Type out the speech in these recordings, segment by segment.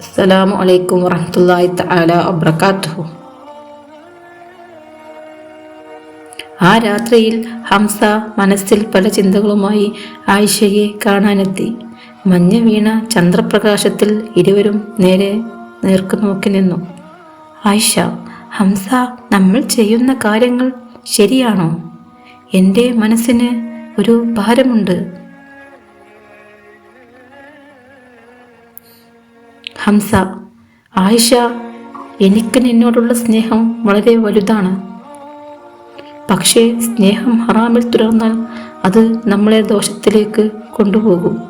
അസ്സലാമു അലൈക്കും വറഹ്മത്തുള്ളാഹി തആല വബറകാതുഹു ആ രാത്രിയിൽ ഹംസ മനസ്സിൽ പല ചിന്തകളുമായി ആയിഷയെ കാണാനെത്തി. മഞ്ഞ വീണ ചന്ദ്രപ്രകാശത്തിൽ ഇരുവരും നേരെ നേർക്കു നോക്കി നിന്നു. ആയിഷ ഹംസ നമ്മൾ ചെയ്യുന്ന കാര്യങ്ങൾ ശരിയാണോ? എന്റെ മനസ്സിന് ഒരു ഭാരമുണ്ട്. ഹംസ ആയിഷ എനിക്ക് നിന്നോടുള്ള സ്നേഹം വളരെ വലുതാണ്. പക്ഷേ സ്നേഹം ഹറാമിൽ തുടർന്നാൽ അത് നമ്മളെ ദോഷത്തിലേക്ക് കൊണ്ടുപോകും.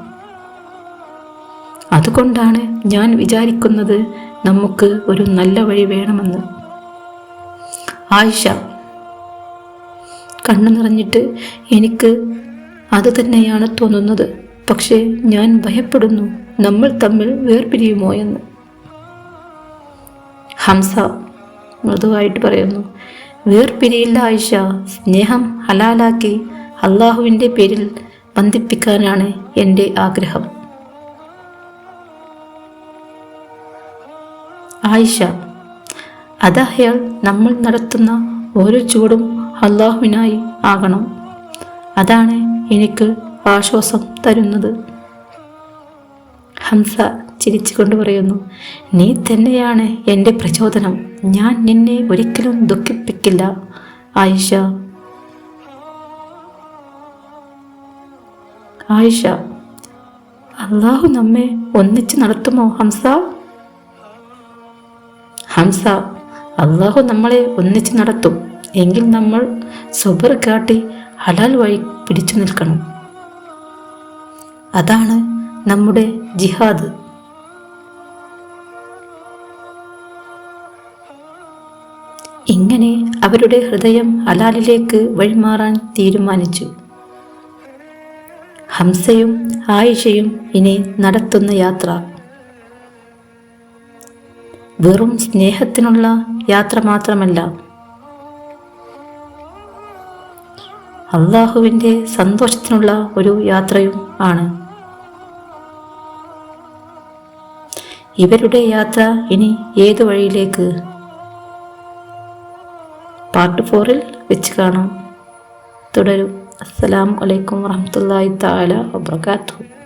അതുകൊണ്ടാണ് ഞാൻ വിചാരിക്കുന്നത് നമുക്ക് ഒരു നല്ല വഴി വേണമെന്ന്. ആയിഷ കണ്ണു നിറഞ്ഞിട്ട് എനിക്ക് അത് തന്നെയാണ് തോന്നുന്നത്. പക്ഷേ ഞാൻ ഭയപ്പെടുന്നു നമ്മൾ തമ്മിൽ വേർപിരിയുമോ എന്ന്. ഹംസ മൃദുവായിട്ട് പറയുന്നു വേർപിരിയില്ല ആയിഷ സ്നേഹം ഹലാലാക്കി അള്ളാഹുവിന്റെ പേരിൽ ബന്ധിപ്പിക്കാനാണ് എന്റെ ആഗ്രഹം. ആയിഷ അതയാൾ നമ്മൾ നടത്തുന്ന ഓരോ ചൂടും അള്ളാഹുവിനായി ആകണം. അതാണ് എനിക്ക് ആശ്വാസം തരുന്നത്. ഹംസ ചിരിച്ചുകൊണ്ട് പറയുന്നു നീ തന്നെയാണ് എന്റെ പ്രചോദനം. ഞാൻ നിന്നെ ഒരിക്കലും ദുഃഖിപ്പിക്കില്ല. ആയിഷ. ആയിഷ. അള്ളാഹു നമ്മെ ഒന്നിച്ച് നടത്തുമോ ഹംസ? ഹംസ. അള്ളാഹു നമ്മളെ ഒന്നിച്ച് നടത്തും. എങ്കിൽ നമ്മൾ സുബർ കാട്ടി ഹലാൽ വഴി പിടിച്ചു നിൽക്കണം. അതാണ് നമ്മുടെ ജിഹാദ്. ഇങ്ങനെ അവരുടെ ഹൃദയം ഹലാലിലേക്ക് വഴിമാറാൻ തീരുമാനിച്ചു. ഹംസയും ആയിഷയും ഇനി നടത്തുന്ന യാത്ര. വെറും സ്നേഹത്തിനുള്ള യാത്ര മാത്രമല്ല അള്ളാഹുവിന്റെ സന്തോഷത്തിനുള്ള ഒരു യാത്രയും ആണ്. ഇവരുടെ യാത്ര ഇനി ഏതു വഴിയിലേക്ക്? പാർട്ട് ഫോറിൽ വെച്ച് കാണാം. തുടരും. അസ്സലാമു വലൈക്കും വറഹ്മത്തുള്ളാഹി താല വബറകാതുഹു